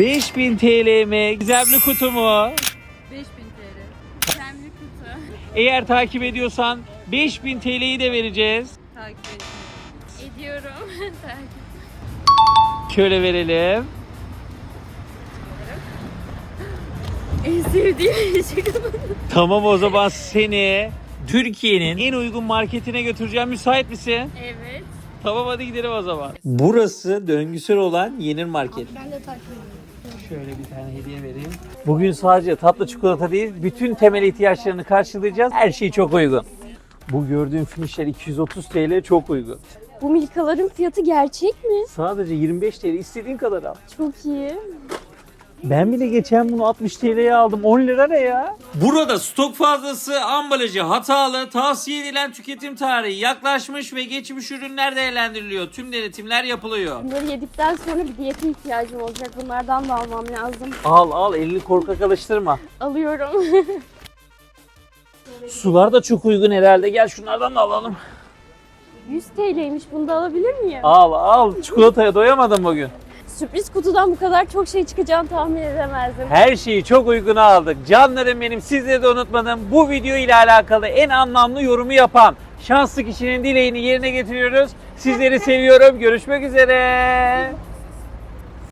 5000 TL mi? Gizemli kutu mu? 5000 TL. Kendi kutu. Eğer takip ediyorsan 5000 TL'yi de vereceğiz. Takip. Ediyorum. Takip. Şöyle verelim. En sevdiğim şey. Tamam o zaman seni Türkiye'nin en uygun marketine götüreceğim. Müsait misin? Evet. Tamam hadi gidelim o zaman. Burası döngüsel olan Yenir Market. Ben de takip ediyorum. Şöyle bir tane hediye vereyim. Bugün sadece tatlı çikolata değil, bütün temel ihtiyaçlarını karşılayacağız. Her şey çok uygun. Bu gördüğün finişler 230 TL çok uygun. Bu milkaların fiyatı gerçek mi? Sadece 25 TL istediğin kadar al. Çok iyi. Ben bile geçen bunu 60 TL'ye aldım. 10 lira ne ya? Burada stok fazlası, ambalajı hatalı, tavsiye edilen tüketim tarihi yaklaşmış ve geçmiş ürünler değerlendiriliyor. Tüm denetimler yapılıyor. Bunları yedikten sonra bir diyete ihtiyacım olacak. Bunlardan da almam lazım. Al al elini korkak alıştırma. Alıyorum. Sular da çok uygun herhalde. Gel şunlardan da alalım. 100 TL'ymiş. Bunu da alabilir miyim? Al al çikolataya doyamadım bugün. Sürpriz kutudan bu kadar çok şey çıkacağını tahmin edemezdim. Her şeyi çok uyguna aldık. Canlarım benim sizleri de unutmadım. Bu video ile alakalı en anlamlı yorumu yapan şanslı kişinin dileğini yerine getiriyoruz. Sizleri seviyorum. Görüşmek üzere.